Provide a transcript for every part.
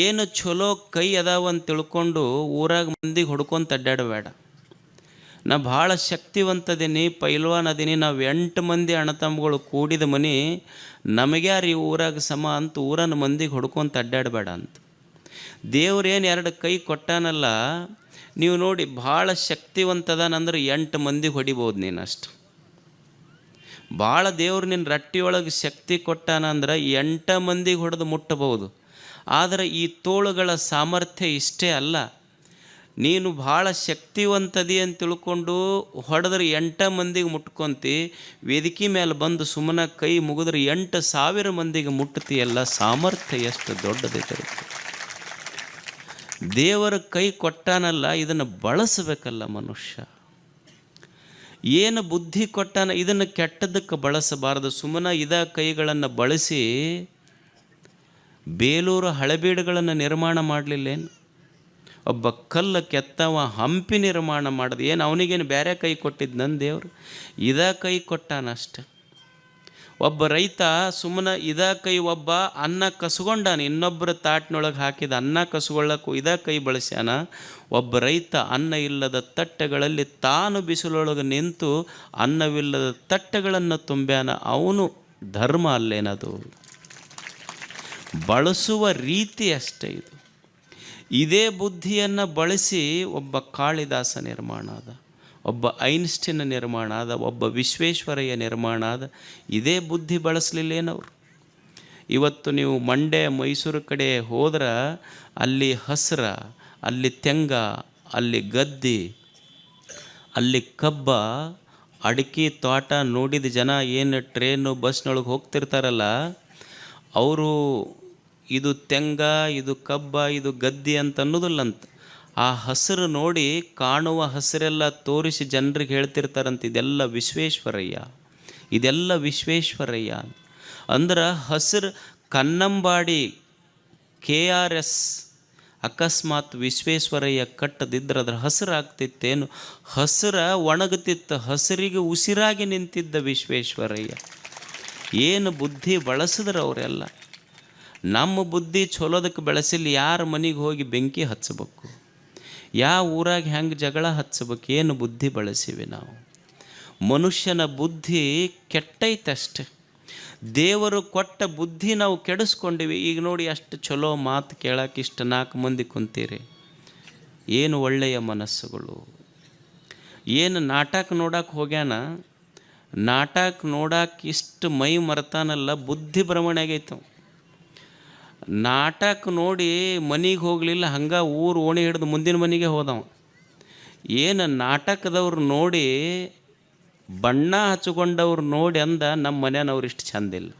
ಏನು ಚಲೋ ಕೈ ಅದಾವ ಅಂತ ತಿಳ್ಕೊಂಡು ಊರಾಗ ಮಂದಿಗೆ ಹೊಡ್ಕೊಂತ ಅಡ್ಡಾಡಬೇಡ ನಾ ಭಾಳ ಶಕ್ತಿವಂತದೀನಿ ಪೈಲ್ವಾನ್ ಅದೀನಿ ನಾವು ಎಂಟು ಮಂದಿ ಅಣ್ಣತಮ್ಮಗಳು ಕೂಡಿದ ಮನೆ, ನಮಗ್ಯಾರು ಈ ಊರಾಗ ಸಮ ಅಂತ ಊರನ ಮಂದಿಗೆ ಹೊಡ್ಕೊಂತ ಅಡ್ಡಾಡಬೇಡ ಅಂತ. ದೇವ್ರೇನು ಎರಡು ಕೈ ಕೊಟ್ಟಾನಲ್ಲ, ನೀವು ನೋಡಿ ಭಾಳ ಶಕ್ತಿವಂತದಾನಂದ್ರೆ ಎಂಟು ಮಂದಿಗೆ ಹೊಡಿಬೋದು ನೀನು ಅಷ್ಟು. ಭಾಳ ದೇವ್ರು ನಿನ್ನ ರಟ್ಟಿಯೊಳಗೆ ಶಕ್ತಿ ಕೊಟ್ಟಾನಂದ್ರೆ ಎಂಟ ಮಂದಿಗೆ ಹೊಡೆದು ಮುಟ್ಟಬಹುದು ಆದರೆ ಈ ತೋಳುಗಳ ಸಾಮರ್ಥ್ಯ ಇಷ್ಟೇ ಅಲ್ಲ. ನೀನು ಭಾಳ ಶಕ್ತಿವಂತದಿ ಅಂತ ತಿಳ್ಕೊಂಡು ಹೊಡೆದ್ರೆ ಎಂಟ ಮಂದಿಗೆ ಮುಟ್ಕೊಂತಿ, ವೇದಿಕೆ ಮೇಲೆ ಬಂದು ಸುಮ್ಮನೆ ಕೈ ಮುಗಿದ್ರೆ ಎಂಟು ಸಾವಿರ ಮಂದಿಗೆ ಮುಟ್ತೀಯಲ್ಲ ಸಾಮರ್ಥ್ಯ ಎಷ್ಟು ದೊಡ್ಡದೈತೆ ದೇವರ ಕೈ ಕೊಟ್ಟಾನಲ್ಲ, ಇದನ್ನು ಬಳಸಬೇಕಲ್ಲ ಮನುಷ್ಯ. ಏನು ಬುದ್ಧಿ ಕೊಟ್ಟಾನ, ಇದನ್ನು ಕೆಟ್ಟದಕ್ಕೆ ಬಳಸಬಾರದು. ಸುಮ್ಮನೆ ಇದ ಕೈಗಳನ್ನು ಬಳಸಿ ಬೇಲೂರು ಹಳೆಬೀಡುಗಳನ್ನು ನಿರ್ಮಾಣ ಮಾಡಲಿಲ್ಲೇನು? ಒಬ್ಬ ಕಲ್ಲು ಕೆತ್ತವ ಹಂಪಿ ನಿರ್ಮಾಣ ಮಾಡಿದ. ಏನು ಅವನಿಗೇನು ಬೇರೆ ಕೈ ಕೊಟ್ಟಿದ್ದು ನನ್ನ ದೇವರು? ಇದ ಕೈ ಕೊಟ್ಟಾನಷ್ಟೆ ಒಬ್ಬ ರೈತ ಸುಮ್ಮನೆ ಇದ ಕೈ ಒಬ್ಬ ಅನ್ನ ಕಸ್ಕೊಂಡಾನ ಇನ್ನೊಬ್ಬರ ತಾಟ್ನೊಳಗೆ ಹಾಕಿದ ಅನ್ನ ಕಸ್ಕೊಳ್ಳಕ್ಕೂ ಇದ ಕೈ ಬಳಸ್ಯಾನ. ಒಬ್ಬ ರೈತ ಅನ್ನ ಇಲ್ಲದ ತಟ್ಟೆಗಳಲ್ಲಿ ತಾನು ಬಿಸಿಲೊಳಗೆ ನಿಂತು ಅನ್ನವಿಲ್ಲದ ತಟ್ಟೆಗಳನ್ನು ತುಂಬ್ಯಾನ. ಅವನು ಧರ್ಮ ಅಲ್ಲೇನದು? ಬಳಸುವ ರೀತಿ ಅಷ್ಟೇ ಇದು. ಇದೇ ಬುದ್ಧಿಯನ್ನು ಬಳಸಿ ಒಬ್ಬ ಕಾಳಿದಾಸ ನಿರ್ಮಾಣ ಆದ, ಒಬ್ಬ ಐನ್ಸ್ಟಿನ್ ನಿರ್ಮಾಣ ಆದ, ಒಬ್ಬ ವಿಶ್ವೇಶ್ವರಯ್ಯ ನಿರ್ಮಾಣ ಆದ, ಇದೇ ಬುದ್ಧಿ ಬಳಸಲಿಲ್ಲೇನವ್ರು ಇವತ್ತು ನೀವು ಮಂಡ್ಯ, ಮೈಸೂರು ಕಡೆ ಹೋದ್ರೆ ಅಲ್ಲಿ ಹಸ್ರ, ಅಲ್ಲಿ ತೆಂಗ, ಅಲ್ಲಿ ಗದ್ದಿ, ಅಲ್ಲಿ ಕಬ್ಬ, ಅಡಿಕೆ ತೋಟ ನೋಡಿದ ಜನ ಏನು ಟ್ರೇನು, ಬಸ್ನೊಳಗೆ ಹೋಗ್ತಿರ್ತಾರಲ್ಲ, ಅವರು ಇದು ತೆಂಗ, ಇದು ಕಬ್ಬ, ಇದು ಗದ್ದಿ ಅಂತ ಅನ್ನೋದಲ್ಲಂತ. ಆ ಹಸಿರು ನೋಡಿ ಕಾಣುವ ಹಸಿರೆಲ್ಲ ತೋರಿಸಿ ಜನರಿಗೆ ಹೇಳ್ತಿರ್ತಾರಂತ, ಇದೆಲ್ಲ ವಿಶ್ವೇಶ್ವರಯ್ಯ ಇದೆಲ್ಲ ವಿಶ್ವೇಶ್ವರಯ್ಯ ಅಂದ್ರೆ ಹಸಿರು ಕನ್ನಂಬಾಡಿ ಕೆ ಆರ್ ಎಸ್ ಅಕಸ್ಮಾತ್ ವಿಶ್ವೇಶ್ವರಯ್ಯ ಕಟ್ಟದಿದ್ರೆ ಅದ್ರ ಹಸಿರಾಗ್ತಿತ್ತೇನು? ಹಸಿರ ಒಣಗುತ್ತಿತ್ತು ಹಸಿರಿಗೆ ಉಸಿರಾಗಿ ನಿಂತಿದ್ದ ವಿಶ್ವೇಶ್ವರಯ್ಯ. ಏನು ಬುದ್ಧಿ ಬಳಸಿದ್ರು ಅವರೆಲ್ಲ ನಮ್ಮ ಬುದ್ಧಿ ಚಲೋದಕ್ಕೆ ಬೆಳೆಸಿಲ್ಲ, ಯಾರ ಮನೆಗೆ ಹೋಗಿ ಬೆಂಕಿ ಹಚ್ಚಬೇಕು? ಯಾವ ಊರಾಗ ಹೆಂಗೆ ಜಗಳ ಹಚ್ಚಬೇಕು? ಏನು ಬುದ್ಧಿ ಬಳಸಿವಿ ನಾವು? ಮನುಷ್ಯನ ಬುದ್ಧಿ ಕೆಟ್ಟೈತಷ್ಟೆ ದೇವರು ಕೊಟ್ಟ ಬುದ್ಧಿ ನಾವು ಕೆಡಿಸ್ಕೊಂಡಿವಿ. ಈಗ ನೋಡಿ ಅಷ್ಟು ಚಲೋ ಮಾತು ಕೇಳಕ್ಕೆ ಇಷ್ಟು ನಾಲ್ಕು ಮಂದಿ ಕುಂತೀರಿ. ಏನು ಒಳ್ಳೆಯ ಮನಸ್ಸುಗಳು? ಏನು ನಾಟಕ ನೋಡಕ್ಕೆ ಹೋಗ್ಯಾನ? ನಾಟಕ ನೋಡಕ್ಕೆ ಇಷ್ಟು ಮೈ ಮರ್ತಾನಲ್ಲ, ಬುದ್ಧಿ ಭ್ರಮಣೆ ಆಗೈತವ ನಾಟಕ ನೋಡಿ ಮನೆಗೆ ಹೋಗಲಿಲ್ಲ, ಹಂಗೆ ಊರು ಓಣಿ ಹಿಡಿದು ಮುಂದಿನ ಮನೆಗೆ ಹೋದವ. ಏನು ನಾಟಕದವ್ರು ನೋಡಿ ಬಣ್ಣ ಹಚ್ಚಿಕೊಂಡವ್ರು ನೋಡಿ ಅಂದ ನಮ್ಮ ಮನೆಯವ್ರು ಇಷ್ಟು ಚಂದಿಲ್ಲ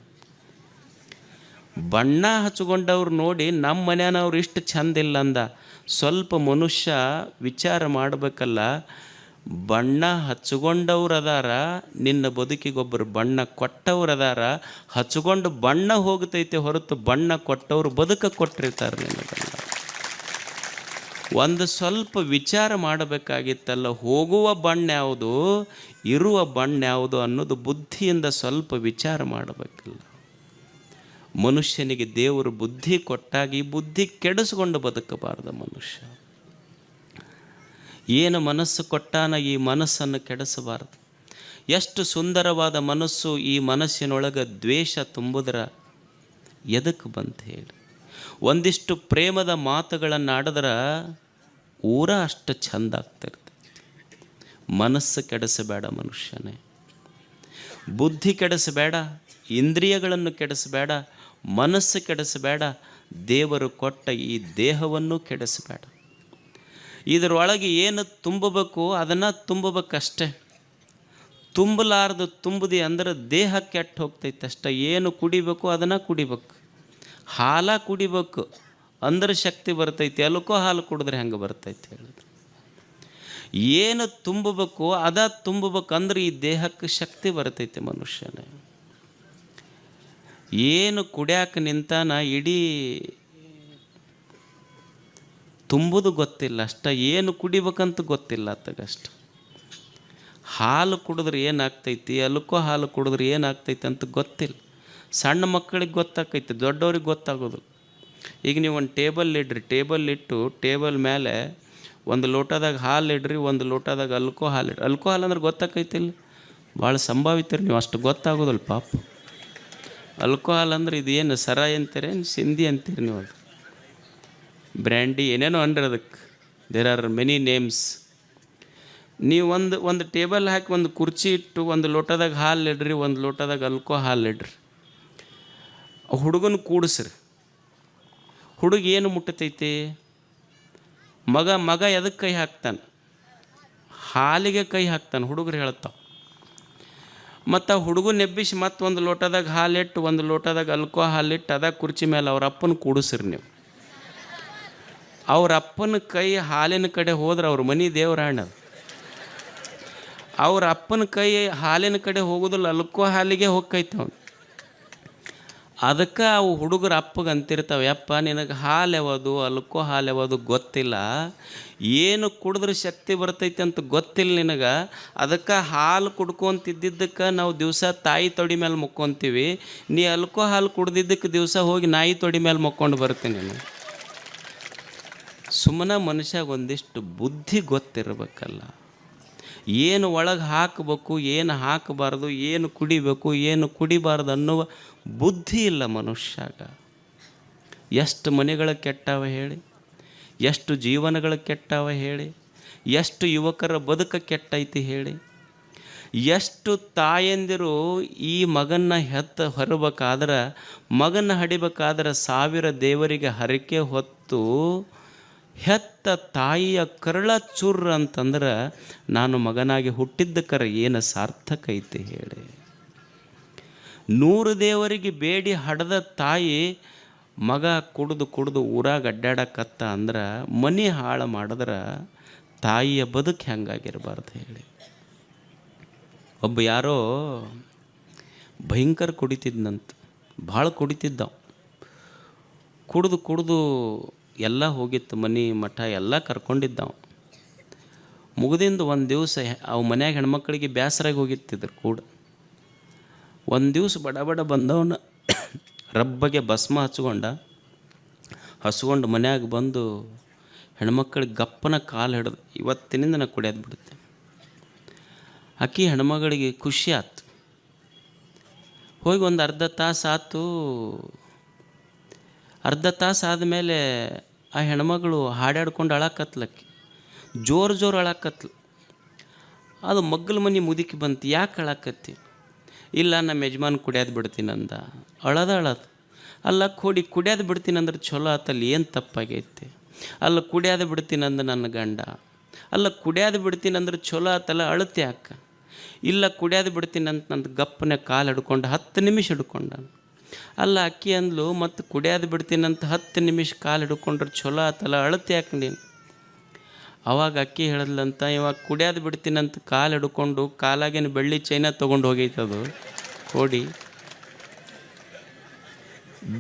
ಬಣ್ಣ ಹಚ್ಚಿಕೊಂಡವ್ರು ನೋಡಿ ನಮ್ಮ ಮನೆಯವ್ರು ಇಷ್ಟು ಚಂದಿಲ್ಲ ಅಂದ. ಸ್ವಲ್ಪ ಮನುಷ್ಯ ವಿಚಾರ ಮಾಡಬೇಕಲ್ಲ ಬಣ್ಣ ಹಚ್ಕೊಂಡವ್ರು ಅದಾರ ನಿನ್ನ ಬದುಕಿಗೊಬ್ಬರು ಬಣ್ಣ ಕೊಟ್ಟವ್ರು ಅದಾರ ಹಚ್ಕೊಂಡು ಬಣ್ಣ ಹೋಗ್ತೈತೆ ಹೊರತು ಬಣ್ಣ ಕೊಟ್ಟವ್ರು ಬದುಕ ಕೊಟ್ಟಿರ್ತಾರೆ ನಿನ್ನ ಒಂದು ಸ್ವಲ್ಪ ವಿಚಾರ ಮಾಡಬೇಕಾಗಿತ್ತಲ್ಲ, ಹೋಗುವ ಬಣ್ಣ ಯಾವುದು, ಇರುವ ಬಣ್ಣ ಯಾವುದು ಅನ್ನೋದು ಬುದ್ಧಿಯಿಂದ ಸ್ವಲ್ಪ ವಿಚಾರ ಮಾಡಬೇಕಲ್ಲ. ಮನುಷ್ಯನಿಗೆ ದೇವರು ಬುದ್ಧಿ ಕೊಟ್ಟಾಗಿ ಬುದ್ಧಿ ಕೆಡಿಸ್ಕೊಂಡು ಬದುಕಬಾರ್ದು ಮನುಷ್ಯ. ಏನು ಮನಸ್ಸು ಕೊಟ್ಟಾನ ಈ ಮನಸ್ಸನ್ನು ಕೆಡಿಸಬಾರದು. ಎಷ್ಟು ಸುಂದರವಾದ ಮನಸ್ಸು ಈ ಮನಸ್ಸಿನೊಳಗೆ ದ್ವೇಷ ತುಂಬುದ್ರ ಎದಕ್ಕೆ ಬಂತ ಹೇಳಿ. ಒಂದಿಷ್ಟು ಪ್ರೇಮದ ಮಾತುಗಳನ್ನು ಆಡಿದ್ರೆ ಊರ ಅಷ್ಟು ಚಂದ ಮನಸ್ಸು ಕೆಡಿಸಬೇಡ ಮನುಷ್ಯನೇ. ಬುದ್ಧಿ ಕೆಡಿಸಬೇಡ, ಇಂದ್ರಿಯಗಳನ್ನು ಕೆಡಿಸಬೇಡ, ಮನಸ್ಸು ಕೆಡಿಸಬೇಡ, ದೇವರು ಕೊಟ್ಟ ಈ ದೇಹವನ್ನು ಕೆಡಿಸಬೇಡ. ಇದರೊಳಗೆ ಏನು ತುಂಬಬೇಕು ಅದನ್ನು ತುಂಬಬೇಕಷ್ಟೆ. ತುಂಬಲಾರ್ದು ತುಂಬದಿ ಅಂದ್ರೆ ದೇಹ ಕೆಟ್ಟು ಹೋಗ್ತೈತೆ ಅಷ್ಟೆ. ಏನು ಕುಡಿಬೇಕು ಅದನ್ನು ಕುಡಿಬೇಕು. ಹಾಲ ಕುಡಿಬೇಕು ಅಂದ್ರೆ ಶಕ್ತಿ ಬರ್ತೈತಿ. ಎಲ್ಲಕ್ಕೂ ಹಾಲು ಕುಡಿದ್ರೆ ಹೆಂಗೆ ಬರ್ತೈತೆ ಹೇಳಿದ್ರು. ಏನು ತುಂಬಬೇಕು ಅದ ತುಂಬಬೇಕಂದ್ರೆ ಈ ದೇಹಕ್ಕೆ ಶಕ್ತಿ ಬರ್ತೈತೆ ಮನುಷ್ಯನೇ. ಏನು ಕುಡ್ಯಾಕ ನಿಂತಾನ ಇಡೀ ತುಂಬುದು ಗೊತ್ತಿಲ್ಲ, ಅಷ್ಟ ಏನು ಕುಡಿಬೇಕಂತ ಗೊತ್ತಿಲ್ಲ ಅತ್ತಗಷ್ಟು ಹಾಲು ಕುಡಿದ್ರೆ ಏನಾಗ್ತೈತಿ, ಅಲ್ಕೋ ಹಾಲು ಕುಡಿದ್ರೆ ಏನಾಗ್ತೈತಿ ಅಂತ ಗೊತ್ತಿಲ್ಲ. ಸಣ್ಣ ಮಕ್ಕಳಿಗೆ ಗೊತ್ತಾಕೈತಿ, ದೊಡ್ಡವ್ರಿಗೆ ಗೊತ್ತಾಗೋದು. ಈಗ ನೀವು ಒಂದು ಟೇಬಲ್ ಇಡ್ರಿ, ಟೇಬಲ್ ಇಟ್ಟು ಟೇಬಲ್ ಮೇಲೆ ಒಂದು ಲೋಟದಾಗ ಹಾಲು ಇಡ್ರಿ, ಒಂದು ಲೋಟದಾಗ ಅಲ್ಕೋ ಹಾಲು ಇಡ್ರಿ. ಅಲ್ಕೋ ಹಾಲು ಅಂದ್ರೆ ಗೊತ್ತಾಕೈತಿಲ್ಲ. ಭಾಳ ಸಂಭಾವಿತೀರಿ ನೀವು, ಅಷ್ಟು ಗೊತ್ತಾಗೋದಿಲ್ಲ ಪಾಪ. ಅಲ್ಕೋಹಾಲ್ ಅಂದ್ರೆ ಇದೇನು ಸರಾಯಿ ಅಂತೀರೇನು, ಸಿಂಧಿ ಅಂತೀರಿ ನೀವು ಅದು? ಬ್ರ್ಯಾಂಡಿ ಏನೇನೋ ಅನ್ರಿ ಅದಕ್ಕೆ ದೇರ್ ಆರ್ ಮೆನಿ ನೇಮ್ಸ್ ನೀವು ಒಂದು ಒಂದು ಟೇಬಲ್ ಹಾಕಿ ಒಂದು ಕುರ್ಚಿ ಇಟ್ಟು ಒಂದು ಲೋಟದಾಗ ಹಾಲು ಇಡ್ರಿ ಒಂದು ಲೋಟದಾಗ ಅಲ್ಕೋ ಹಾಲು ಇಡ್ರಿ ಹುಡುಗನ ಕೂಡಿಸ್ರಿ. ಹುಡುಗ ಏನು ಮುಟ್ಟತೈತಿ? ಮಗ ಮಗ ಎದಕ್ಕೆ ಕೈ ಹಾಕ್ತಾನೆ? ಹಾಲಿಗೆ ಕೈ ಹಾಕ್ತಾನೆ, ಹುಡುಗರು ಹೇಳ್ತಾವೆ. ಮತ್ತು ಆ ಹುಡುಗನ ಎಬ್ಬಿಸಿ ಮತ್ತೊಂದು ಲೋಟದಾಗ ಹಾಲಿಟ್ಟು ಒಂದು ಲೋಟದಾಗ ಅಲ್ಕೋ ಹಾಲಿಟ್ಟು ಅದ ಕುರ್ಚಿ ಮೇಲೆ ಅವ್ರ ಅಪ್ಪನ ಕೂಡಿಸ್ರಿ ನೀವು. ಅವ್ರ ಅಪ್ಪನ ಕೈ ಹಾಲಿನ ಕಡೆ ಹೋದ್ರೆ ಅವ್ರ ಮನೆ ದೇವರಾಣ ಅವ್ರ ಅಪ್ಪನ ಕೈ ಹಾಲಿನ ಕಡೆ ಹೋಗೋದಿಲ್ಲ, ಅಲ್ಕೋ ಹಾಲಿಗೆ ಹೋಗ್ತೈತೆ ಅವ್ನು. ಅದಕ್ಕೆ ಅವು ಹುಡುಗರ ಅಪ್ಪಗೆ ಅಂತಿರ್ತಾವೆ, ಯಪ್ಪ, ನಿನಗೆ ಹಾಲು ಯಾವುದು, ಅಲ್ಕೋ ಹಾಲು ಯಾವುದು ಗೊತ್ತಿಲ್ಲ. ಏನು ಕುಡಿದ್ರೆ ಶಕ್ತಿ ಬರ್ತೈತೆ ಅಂತ ಗೊತ್ತಿಲ್ಲ ನಿನಗೆ. ಅದಕ್ಕೆ ಹಾಲು ಕುಡ್ಕೊಂತಿದ್ದಕ್ಕೆ ನಾವು ದಿವಸ ತಾಯಿ ತೊಡಿ ಮೇಲೆ ಮುಕ್ಕೊತೀವಿ. ನೀ ಅಲ್ಕೋ ಹಾಲು ಕುಡ್ದಿದ್ದಕ್ಕೆ ದಿವಸ ಹೋಗಿ ನಾಯಿ ತೊಡಿ ಮೇಲೆ ಮುಕ್ಕೊಂಡು ಬರ್ತೀನಿ ನಾನು. ಸುಮ್ಮನೆ ಮನುಷ್ಯಾಗ ಒಂದಿಷ್ಟು ಬುದ್ಧಿ ಗೊತ್ತಿರಬೇಕಲ್ಲ. ಏನು ಒಳಗೆ ಹಾಕಬೇಕು, ಏನು ಹಾಕಬಾರ್ದು, ಏನು ಕುಡಿಬೇಕು, ಏನು ಕುಡಿಬಾರ್ದು ಅನ್ನುವ ಬುದ್ಧಿ ಇಲ್ಲ ಮನುಷ್ಯಾಗ. ಎಷ್ಟು ಮನೆಗಳು ಕೆಟ್ಟವ ಹೇಳಿ, ಎಷ್ಟು ಜೀವನಗಳು ಕೆಟ್ಟವ ಹೇಳಿ, ಎಷ್ಟು ಯುವಕರ ಬದುಕ ಕೆಟ್ಟೈತಿ ಹೇಳಿ, ಎಷ್ಟು ತಾಯಂದಿರು ಈ ಮಗನ್ನ ಹೆತ್ತ ಹೊರಬೇಕಾದ್ರೆ ಮಗನ ಹಡಿಬೇಕಾದ್ರೆ ಸಾವಿರ ದೇವರಿಗೆ ಹರಕೆ ಹೊತ್ತು ಹೆತ್ತ ತಾಯಿಯ ಕರಳ ಚುರ್ರ ಅಂತಂದ್ರೆ ನಾನು ಮಗನಾಗಿ ಹುಟ್ಟಿದ್ದಕ್ಕರ ಏನು ಸಾರ್ಥಕ ಐತೆ ಹೇಳಿ. ನೂರು ದೇವರಿಗೆ ಬೇಡಿ ಹಡದ ತಾಯಿ ಮಗ ಕುಡಿದು ಕುಡಿದು ಊರಾಗ ಅಡ್ಡಾಡಕತ್ತ ಅಂದ್ರೆ ಮನೆ ಹಾಳು ಮಾಡಿದ್ರೆ ತಾಯಿಯ ಬದುಕು ಹೆಂಗಾಗಿರಬಾರ್ದು ಹೇಳಿ. ಒಬ್ಬ ಯಾರೋ ಭಯಂಕರ ಕುಡಿತಿದ್ನಂತ, ಭಾಳ ಕುಡಿತಿದ್ದ. ಕುಡಿದು ಕುಡ್ದು ಎಲ್ಲ ಹೋಗಿತ್ತು, ಮನೆ ಮಠ ಎಲ್ಲ ಕರ್ಕೊಂಡಿದ್ದವ. ಮುಗಿದಿಂದ ಒಂದು ದಿವಸ ಅವು ಮನ್ಯಾಗ ಹೆಣ್ಮಕ್ಳಿಗೆ ಬೇಸರಾಗಿ ಹೋಗಿತ್ತಿದ್ರು ಕೂಡ. ಒಂದು ದಿವಸ ಬಡ ಬಡ ಬಂದವನ ರಬ್ಬಗೆ ಭಸ್ಮ ಹಚ್ಕೊಂಡ, ಹಸ್ಕೊಂಡು ಮನ್ಯಾಗ ಬಂದು ಹೆಣ್ಮಕ್ಳಿಗೆ ಗಪ್ಪನ ಕಾಲು ಹಿಡಿದು, ಇವತ್ತಿನಿಂದ ನಾ ಕುಡಿಯೋದು ಬಿಡುತ್ತೆ ಅಕ್ಕಿ ಹೆಣ್ಮಗಳಿಗೆ ಖುಷಿ ಆಯ್ತು ಹೋಗಿ ಒಂದು ಅರ್ಧ ತಾಸು ಆತು ಅರ್ಧ ತಾಸು ಆದಮೇಲೆ ಆ ಹೆಣ್ಮಗಳು ಹಾಡಾಡ್ಕೊಂಡು ಅಳಕತ್ಲಕ್ಕೆ. ಜೋರು ಜೋರು ಅಳಕತ್ಲು. ಅದು ಮಗ್ಗಲ ಮನೆ ಮುದುಕಿ ಬಂತು, ಯಾಕೆ ಅಳಕತ್ತಿ? ಇಲ್ಲ ನಮ್ಮ ಯಜಮಾನ್ ಕುಡಿಯೋದು ಬಿಡ್ತೀನಂದ ಅಳದ ಅಳದು. ಅಲ್ಲ, ಕೂಡಿ, ಕುಡಿಯೋದು ಬಿಡ್ತೀನಿ ಅಂದ್ರೆ ಚಲೋ ಆತಲ್ಲಿ, ಏನು ತಪ್ಪಾಗೈತಿ? ಅಲ್ಲ, ಕುಡಿಯೋದು ಬಿಡ್ತೀನಂದ ನನ್ನ ಗಂಡ. ಅಲ್ಲ, ಕುಡಿಯೋದು ಬಿಡ್ತೀನಿ ಅಂದ್ರೆ ಚಲೋ ಆತಲ್ಲ, ಅಳತೆ ಯಾಕ? ಇಲ್ಲ, ಕುಡಿಯೋದು ಬಿಡ್ತೀನಂತ ನಂದು ಗಪ್ಪನೆ ಕಾಲು ಹಿಡ್ಕೊಂಡು ಹತ್ತು ನಿಮಿಷ ಹಿಡ್ಕೊಂಡ ಅಲ್ಲ ಅಕ್ಕಿ ಅಂದ್ಲು, ಮತ್ತು ಕುಡಿಯೋದು ಬಿಡ್ತೀನಂತ ಹತ್ತು ನಿಮಿಷ ಕಾಲು ಹಿಡ್ಕೊಂಡ್ರೆ ಚಲೋ ಆತಲ್ಲ, ಅಳತೆ ಯಾಕೆ ನೀನು ಅವಾಗ ಅಕ್ಕಿ ಹೇಳಿದ್ಲಂತ ಇವಾಗ ಕುಡಿಯೋದು ಬಿಡ್ತೀನಂತ ಕಾಲು ಹಿಡ್ಕೊಂಡು ಕಾಲಾಗೇನು ಬೆಳ್ಳಿ ಚೈನ ತೊಗೊಂಡು ಹೋಗೈತದು ಕೋಡಿ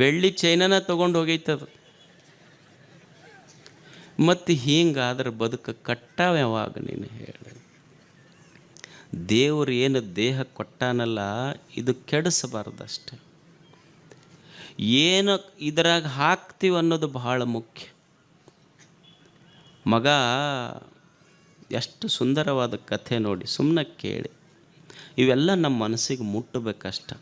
ಬೆಳ್ಳಿ ಚೈನನ ತೊಗೊಂಡು ಹೋಗೈತದು ಮತ್ತು ಹಿಂಗಾದ್ರೆ ಬದುಕು ಕಟ್ಟಾವ ಯಾವಾಗ ನೀನು ಹೇಳಿ. ದೇವರು ಏನು ದೇಹ ಕೊಟ್ಟಾನಲ್ಲ, ಇದು ಕೆಡಿಸಬಾರ್ದಷ್ಟೆ. ಏನು ಇದರಾಗ ಹಾಕ್ತೀವಿ ಅನ್ನೋದು ಬಹಳ ಮುಖ್ಯ. ಮಗ ಎಷ್ಟು ಸುಂದರವಾದ ಕಥೆ ನೋಡಿ ಸುಮ್ಮನೆ ಕೇಳಿ. ಇವೆಲ್ಲ ನಮ್ಮ ಮನಸ್ಸಿಗೆ ಮುಟ್ಟಬೇಕಷ್ಟ.